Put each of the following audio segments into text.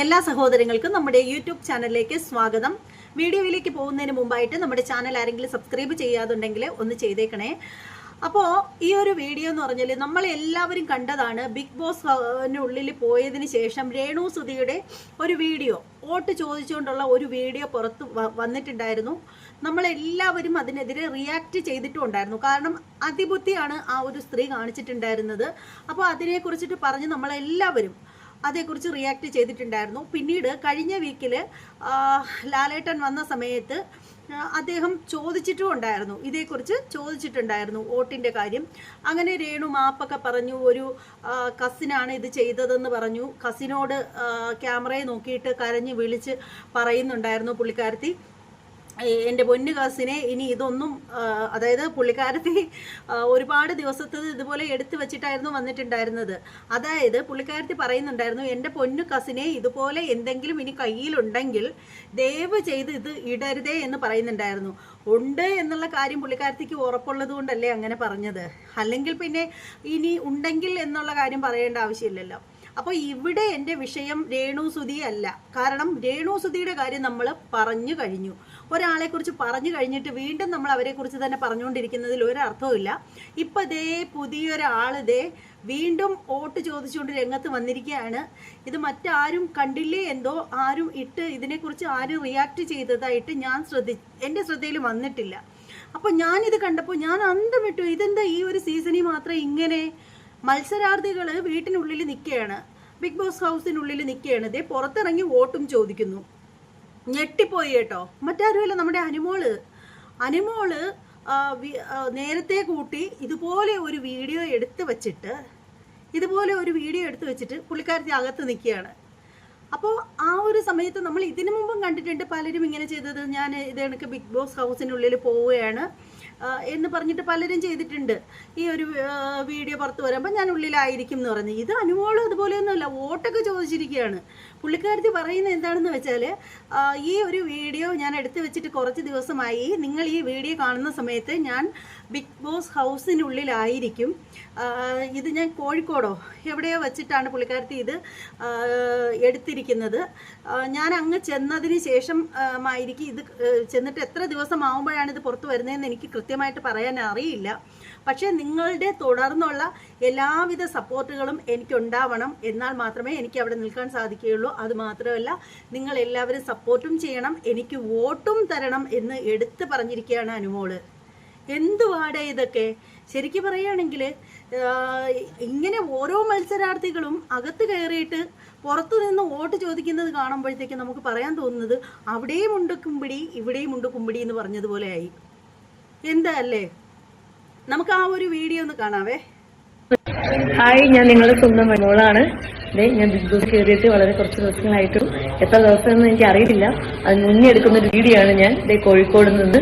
എല്ലാ സഹോദരങ്ങൾക്കും നമ്മുടെ യൂട്യൂബ് ചാനലിലേക്ക് സ്വാഗതം. വീഡിയോയിലേക്ക് പോകുന്നതിന് മുമ്പായിട്ട് നമ്മുടെ ചാനൽ ആരെങ്കിലും സബ്സ്ക്രൈബ് ചെയ്യാതുണ്ടെങ്കിൽ ഒന്ന് ചെയ്തേക്കണേ. അപ്പോൾ ഈ ഒരു വീഡിയോ എന്ന് പറഞ്ഞാൽ നമ്മൾ എല്ലാവരും കണ്ടതാണ് ബിഗ് ബോസിനുള്ളിൽ പോയതിന് ശേഷം രേണു സുധിയുടെ ഒരു വീഡിയോ. വോട്ട് ചോദിച്ചുകൊണ്ടുള്ള ഒരു വീഡിയോ പുറത്ത് വന്നിട്ടുണ്ടായിരുന്നു. നമ്മളെല്ലാവരും അതിനെതിരെ റിയാക്ട് ചെയ്തിട്ടും ഉണ്ടായിരുന്നു കാരണം അതിബുദ്ധിയാണ് ആ ഒരു സ്ത്രീ കാണിച്ചിട്ടുണ്ടായിരുന്നത്. അപ്പോൾ അതിനെക്കുറിച്ചിട്ട് പറഞ്ഞ് നമ്മളെല്ലാവരും അതേക്കുറിച്ച് റിയാക്ട് ചെയ്തിട്ടുണ്ടായിരുന്നു. പിന്നീട് കഴിഞ്ഞ വീക്കിൽ ലാലേട്ടൻ വന്ന സമയത്ത് അദ്ദേഹം ചോദിച്ചിട്ടും ഉണ്ടായിരുന്നു. ഇതേക്കുറിച്ച് ചോദിച്ചിട്ടുണ്ടായിരുന്നു വോട്ടിന്റെ കാര്യം. അങ്ങനെ രേണു മാപ്പൊക്കെ പറഞ്ഞു ഒരു കസിനാണ് ഇത് ചെയ്തതെന്ന് പറഞ്ഞു. കസിനോട് ക്യാമറയെ നോക്കിയിട്ട് കരഞ്ഞ് വിളിച്ച് പറയുന്നുണ്ടായിരുന്നു പുള്ളിക്കാരത്തി. എന്റെ പൊന്നു കാസിനെ ഇനി ഇതൊന്നും അതായത് പുള്ളിക്കാരത്തി ഒരുപാട് ദിവസത്തത് ഇതുപോലെ എടുത്തു വെച്ചിട്ടായിരുന്നു വന്നിട്ടുണ്ടായിരുന്നത്. അതായത് പുള്ളിക്കാരത്തി പറയുന്നുണ്ടായിരുന്നു എന്റെ പൊന്നു കസിനെ ഇതുപോലെ എന്തെങ്കിലും ഇനി കയ്യിലുണ്ടെങ്കിൽ ദയവ് ചെയ്ത് ഇത് ഇടരുതേ എന്ന് പറയുന്നുണ്ടായിരുന്നു. ഉണ്ട് എന്നുള്ള കാര്യം പുള്ളിക്കാരത്തിക്ക് ഉറപ്പുള്ളത് കൊണ്ടല്ലേ അങ്ങനെ പറഞ്ഞത്. അല്ലെങ്കിൽ പിന്നെ ഇനി ഉണ്ടെങ്കിൽ എന്നുള്ള കാര്യം പറയേണ്ട ആവശ്യമില്ലല്ലോ. അപ്പോൾ ഇവിടെ എന്റെ വിഷയം രേണുസുതി അല്ല. കാരണം രേണുസുതിയുടെ കാര്യം നമ്മൾ പറഞ്ഞു കഴിഞ്ഞു. ഒരാളെ കുറിച്ച് പറഞ്ഞു കഴിഞ്ഞിട്ട് വീണ്ടും നമ്മൾ അവരെ കുറിച്ച് തന്നെ പറഞ്ഞുകൊണ്ടിരിക്കുന്നതിൽ ഒരർത്ഥവുമില്ല ഇപ്പൊ ദേ പുതിയൊരാൾ ദേ വീണ്ടും വോട്ട് ചോദിച്ചുകൊണ്ട് രംഗത്ത് വന്നിരിക്കുകയാണ് ഇത് മറ്റാരും കണ്ടില്ലേ എന്തോ? ആരും ഇട്ട് ഇതിനെക്കുറിച്ച് ആരും റിയാക്ട് ചെയ്തതായിട്ട് ഞാൻ ശ്രദ്ധി എന്റെ ശ്രദ്ധയിൽ വന്നിട്ടില്ല. അപ്പൊ ഞാനിത് കണ്ടപ്പോൾ ഞാൻ അന്തം വിട്ടു. ഇതെന്താ ഈ ഒരു സീസണിൽ മാത്രം ഇങ്ങനെ മത്സരാർത്ഥികൾ വീട്ടിനുള്ളിൽ നിൽക്കുകയാണ്. ബിഗ് ബോസ് ഹൗസിനുള്ളിൽ നിൽക്കുകയാണ്. ഇതേ പുറത്തിറങ്ങി വോട്ടും ചോദിക്കുന്നു. ഞെട്ടിപ്പോയി കേട്ടോ. മറ്റാരുമല്ല നമ്മുടെ അനുമോൾ. അനുമോൾ നേരത്തെ കൂട്ടി ഇതുപോലെ ഒരു വീഡിയോ എടുത്ത് വെച്ചിട്ട് ഇതുപോലെ ഒരു വീഡിയോ എടുത്ത് വെച്ചിട്ട് പുള്ളിക്കാരത്തി അകത്ത് നിൽക്കുകയാണ്. അപ്പോൾ ആ ഒരു സമയത്ത് നമ്മൾ ഇതിനു മുമ്പും കണ്ടിട്ടുണ്ട് പലരും ഇങ്ങനെ ചെയ്തത്. ഞാൻ ഇത് ബിഗ് ബോസ് ഹൗസിനുള്ളിൽ പോവുകയാണ്. എന്ന് പറഞ്ഞിട്ട് പലരും ചെയ്തിട്ടുണ്ട്. ഈ ഒരു വീഡിയോ പുറത്ത് വരുമ്പോൾ ഞാൻ ഉള്ളിലായിരിക്കും എന്ന് പറഞ്ഞു. ഇത് അനുമോളും അതുപോലെയൊന്നുമല്ല വോട്ടൊക്കെ ചോദിച്ചിരിക്കുകയാണ്. പുള്ളിക്കാരത്തി പറയുന്നത് എന്താണെന്ന് വെച്ചാൽ ഈ ഒരു വീഡിയോ ഞാൻ എടുത്തു വെച്ചിട്ട് കുറച്ച് ദിവസമായി നിങ്ങൾ ഈ വീഡിയോ കാണുന്ന സമയത്ത് ഞാൻ ബിഗ് ബോസ് ഹൗസിനുള്ളിലായിരിക്കും ഇത് ഞാൻ കോഴിക്കോടോ എവിടെയോ വെച്ചിട്ടാണ് പുള്ളിക്കാരത്തി ഇത് എടുത്തിരിക്കുന്നത്. ഞാൻ അങ്ങ് ചെന്നതിന് ശേഷം ആയിരിക്കും ഇത് ചെന്നിട്ട് എത്ര ദിവസം ആവുമ്പോഴാണ് ഇത് പുറത്ത് വരുന്നതെന്ന് എനിക്ക് കൃത്യമായിട്ട് പറയാൻ അറിയില്ല. പക്ഷേ നിങ്ങളുടെ തുടർന്നുള്ള എല്ലാവിധ സപ്പോർട്ടുകളും എനിക്കുണ്ടാവണം. എന്നാൽ മാത്രമേ എനിക്ക് അവിടെ നിൽക്കാൻ സാധിക്കുകയുള്ളൂ. അത് മാത്രമല്ല നിങ്ങൾ എല്ലാവരും സപ്പോർട്ടും ചെയ്യണം. എനിക്ക് വോട്ടും തരണം എന്ന് എടുത്തു പറഞ്ഞിരിക്കുകയാണ് അനുമോൾ. എന്തുവാടെ ഇതൊക്കെ? ശരിക്കും പറയുകയാണെങ്കിൽ ഇങ്ങനെ ഓരോ മത്സരാർത്ഥികളും അകത്ത് കയറിയിട്ട് പുറത്തു നിന്ന് വോട്ട് ചോദിക്കുന്നത് കാണുമ്പോഴത്തേക്ക് നമുക്ക് പറയാൻ തോന്നുന്നത് അവിടെയും ഉണ്ട് കുമ്പിടി ഇവിടെയും ഉണ്ട് കുമ്പിടി എന്ന് പറഞ്ഞതുപോലെ ആയി. എന്താ അല്ലേ നമുക്ക് ആ ഒരു വീഡിയോ ഒന്ന് കാണാവേ. ഹായ് ഞാൻ നിങ്ങളുടെ സ്വന്തം മനോളാണ് ദേ ഞാൻ ബിഗ് ബോസ് കയറിയിട്ട് വളരെ കുറച്ച് ദിവസങ്ങളായിട്ടും എത്ര ദിവസമെന്ന് എനിക്ക് അറിയില്ല. അത് മുന്നേ എടുക്കുന്ന ഒരു വീഡിയോ ഞാൻ ഇതേ കോഴിക്കോട് നിന്ന്.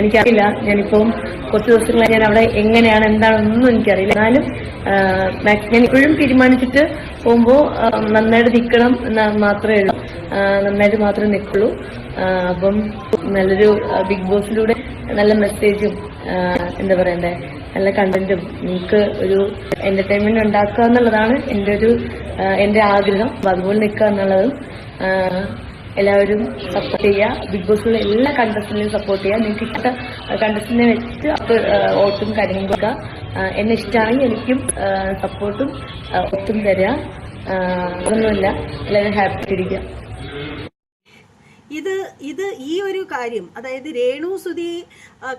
എനിക്കറിയില്ല. ഞാനിപ്പം കുറച്ച് ദിവസങ്ങളായി ഞാൻ അവിടെ എങ്ങനെയാണ് എന്താണെന്നൊന്നും എനിക്കറിയില്ല. എന്നാലും ഞാൻ ഇപ്പോഴും തീരുമാനിച്ചിട്ട് പോകുമ്പോൾ നന്നായിട്ട് നിൽക്കണം എന്ന് മാത്രമേ ഉള്ളൂ. നന്നായിട്ട് മാത്രമേ നിൽക്കുള്ളൂ. അപ്പം നല്ലൊരു ബിഗ് ബോസിലൂടെ നല്ല മെസ്സേജും എന്താ പറയണ്ടേ നല്ല കണ്ടന്റും നിങ്ങൾക്ക് ഒരു എന്റർടൈൻമെന്റ് ഉണ്ടാക്കുക എന്നുള്ളതാണ് എന്റെ ഒരു എന്റെ ആഗ്രഹം. അതുപോലെ നിൽക്കുക എന്നുള്ളതും എല്ലാവരും സപ്പോർട്ട് ചെയ്യുക ബിഗ് ബോസിലുള്ള എല്ലാ കണ്ടസ്റ്റിനെയും സപ്പോർട്ട് ചെയ്യുക നിങ്ങൾക്ക് ഇഷ്ട കണ്ടസ്റ്റന്റിനെ വെച്ച് അപ്പോൾ വോട്ടും കാര്യങ്ങളും കൊടുക്കുക എന്നെ ഇഷ്ടമാണെങ്കിൽ എനിക്കും സപ്പോർട്ടും ഒത്തും തരിക അതൊന്നുമില്ല എല്ലാവരും ഹാപ്പി ഇരിക്കുക ഇത് ഇത് ഈ ഒരു കാര്യം അതായത് രേണു സുധി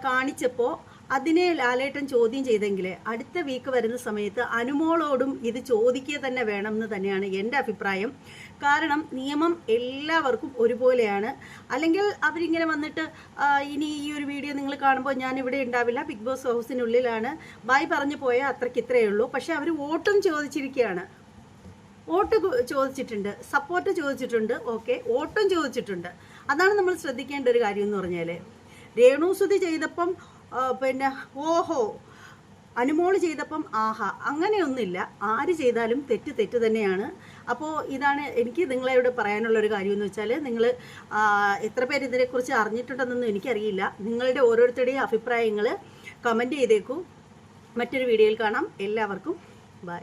കാണിച്ചപ്പോൾ അതിനെ ലാലേട്ടൻ ചോദ്യം ചെയ്തെങ്കിൽ അടുത്ത വീക്ക് വരുന്ന സമയത്ത് അനുമോളോടും ഇത് ചോദിക്കുക തന്നെ വേണം എന്ന് തന്നെയാണ് എന്റെ അഭിപ്രായം. കാരണം നിയമം എല്ലാവർക്കും ഒരുപോലെയാണ്. അല്ലെങ്കിൽ അവരിങ്ങനെ വന്നിട്ട് ഇനി ഈ ഒരു വീഡിയോ നിങ്ങൾ കാണുമ്പോൾ ഞാൻ ഇവിടെ ഉണ്ടാവില്ല ബിഗ് ബോസ് ഹൗസിനുള്ളിലാണ്. ബായ് പറഞ്ഞു പോയാൽ അത്രയ്ക്ക് ഇത്രയേ ഉള്ളൂ. പക്ഷെ അവർ വോട്ടും ചോദിച്ചിരിക്കുകയാണ്. വോട്ട് ചോദിച്ചിട്ടുണ്ട്. സപ്പോർട്ട് ചോദിച്ചിട്ടുണ്ട്. ഓക്കെ വോട്ടും ചോദിച്ചിട്ടുണ്ട്. അതാണ് നമ്മൾ ശ്രദ്ധിക്കേണ്ട ഒരു കാര്യം എന്ന് പറഞ്ഞാൽ രേണുസുതി ചെയ്തപ്പം പിന്നെ ഓഹോ. അനുമോൾ ചെയ്തപ്പം ആഹാ അങ്ങനെയൊന്നുമില്ല. ആര് ചെയ്താലും തെറ്റ് തെറ്റ് തന്നെയാണ്. അപ്പോൾ ഇതാണ് എനിക്ക് നിങ്ങളോട് പറയാനുള്ള ഒരു കാര്യം എന്ന് വെച്ചാൽ നിങ്ങൾ എത്ര പേര് ഇതിനെക്കുറിച്ച് അറിഞ്ഞിട്ടുണ്ടെന്നൊന്നും എനിക്കറിയില്ല. നിങ്ങളുടെ ഓരോരുത്തരുടെയും അഭിപ്രായങ്ങൾ കമന്റ് ചെയ്തേക്കൂ. മറ്റൊരു വീഡിയോയിൽ കാണാം. എല്ലാവർക്കും ബൈ.